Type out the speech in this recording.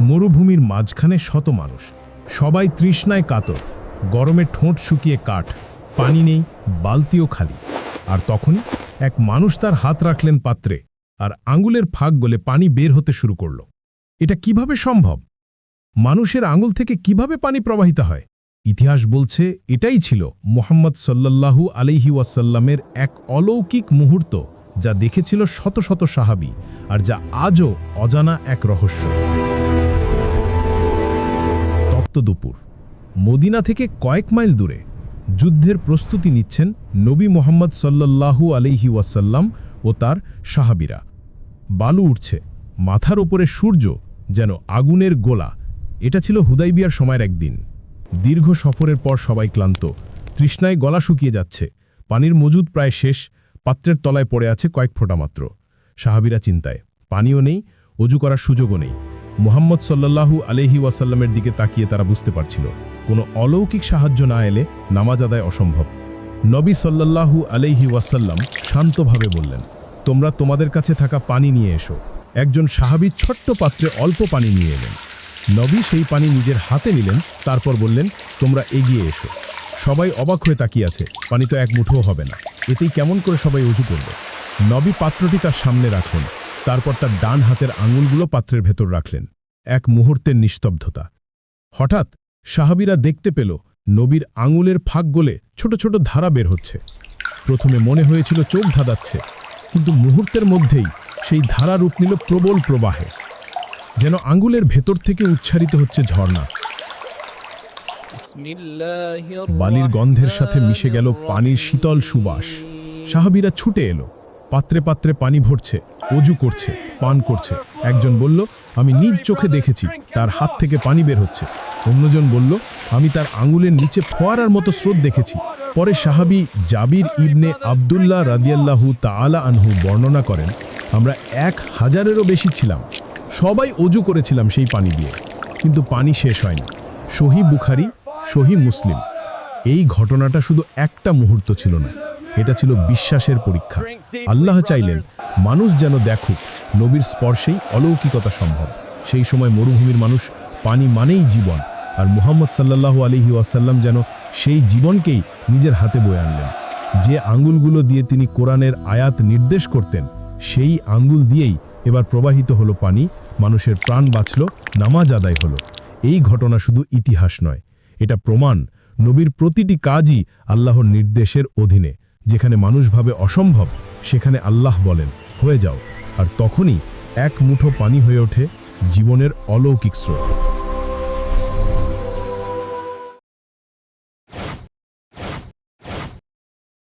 মরুভূমির মাঝখানে শত মানুষ। সবাই তৃষ্ণায় কাতর। গরমে ঠোঁট শুকিয়ে কাঠ, পানি নেই, বালতিও খালি। আর তখনই এক মানুষ তার হাত রাখলেন পাত্রে আর আঙুলের ফাঁক গলে পানি বের হতে শুরু করল। এটা কীভাবে সম্ভব? মানুষের আঙুল থেকে কীভাবে পানি প্রবাহিত হয়? ইতিহাস বলছে এটাই ছিল মোহাম্মদ সাল্লাল্লাহু আলাইহি ওয়াসাল্লামের এক অলৌকিক মুহূর্ত যা দেখেছিল শত শত সাহাবি আর যা আজও অজানা এক রহস্য। দুপুর। মদিনা থেকে কয়েক মাইল দূরে যুদ্ধের প্রস্তুতি নিচ্ছেন নবী মোহাম্মদ সাল্লাল্লাহু আলাইহি ওয়াসাল্লাম ও তার সাহাবিরা। বালু উঠছে মাথার ওপরে সূর্য যেন আগুনের গোলা। এটা ছিল হুদাইবিয়ার সময়ের একদিন। দীর্ঘ সফরের পর সবাই ক্লান্ত, তৃষ্ণায় গলা শুকিয়ে যাচ্ছে, পানির মজুদ প্রায় শেষ, পাত্রের তলায় পড়ে আছে কয়েক ফোঁটা মাত্র। সাহাবিরা চিন্তায়, পানিও নেই, অজু করার সুযোগও নেই। মোহাম্মদ সাল্লাল্লাহু আলহি ওয়াসাল্লামের দিকে তাকিয়ে তারা বুঝতে পারছিল, কোনো অলৌকিক সাহায্য না এলে নামাজ আদায় অসম্ভব। নবী সাল্লাল্লাহু আলহি ওয়াসাল্লাম শান্তভাবে বললেন, তোমরা তোমাদের কাছে থাকা পানি নিয়ে এসো। একজন সাহাবী ছোট্ট পাত্রে অল্প পানি নিয়ে এলেন। নবী সেই পানি নিজের হাতে নিলেন, তারপর বললেন, তোমরা এগিয়ে এসো। সবাই অবাক হয়ে তাকিয়ে আছে, পানি তো এক মুঠোও হবে না। এতেই কেমন করে সবাই উজু করবে? নবী পাত্রটি তার সামনে রাখলেন, তারপর তার ডান হাতের আঙুলগুলো পাত্রের ভেতর রাখলেন। এক মুহূর্তের নিস্তব্ধতা। হঠাৎ সাহাবিরা দেখতে পেল নবীর আঙুলের ফাঁক গলে ছোট ছোট ধারা বের হচ্ছে। প্রথমে মনে হয়েছিল চোখ ধাঁধাচ্ছে, কিন্তু মুহূর্তের মধ্যেই সেই ধারা রূপ নিল প্রবল প্রবাহে। যেন আঙ্গুলের ভেতর থেকে উচ্চারিত হচ্ছে ঝর্ণা। বালির গন্ধের সাথে মিশে গেল পানির শীতল সুবাস। সাহাবিরা ছুটে এলো। পাত্রে পাত্রে পানি ভরছে, অজু করছে, পান করছে। একজন বলল, আমি নিজ চোখে দেখেছি, তার হাত থেকে পানি বের হচ্ছে। অন্যজন বলল, আমি তার আঙুলের নিচে ফোয়ারার মতো স্রোত দেখেছি। পরে সাহাবি জাবির ইবনে আবদুল্লাহ রাদিয়াল্লাহু তাআলা আনহু বর্ণনা করেন, আমরা এক হাজারেরও বেশি ছিলাম। সবাই অজু করেছিলাম সেই পানি দিয়ে, কিন্তু পানি শেষ হয়নি। সহি বুখারি, সহি মুসলিম। এই ঘটনাটা শুধু একটা মুহূর্ত ছিল না এটা ছিল বিশ্বাসের পরীক্ষা। আল্লাহ চাইলেন মানুষ যেন দেখুক নবীর স্পর্শেই অলৌকিকতা সম্ভব। সেই সময় মরুভূমির মানুষ পানি মানেই জীবন আর মুহাম্মদ সাল্লাল্লাহু আলহি ওয়াসাল্লাম যেন সেই জীবনকেই নিজের হাতে বয়ে আনলেন। যে আঙ্গুলগুলো দিয়ে তিনি কোরআনের আয়াত নির্দেশ করতেন সেই আঙ্গুল দিয়েই এবার প্রবাহিত হলো পানি মানুষের প্রাণ বাঁচল নামাজ আদায় হলো। এই ঘটনা শুধু ইতিহাস নয় এটা প্রমাণ নবীর প্রতিটি কাজই আল্লাহর নির্দেশের অধীনে। যেখানে মানুষ ভাবে অসম্ভব, সেখানে আল্লাহ বলেন, হয়ে যাও। আর তখনই এক মুঠো পানি হয়ে ওঠে জীবনের অলৌকিক স্রোত।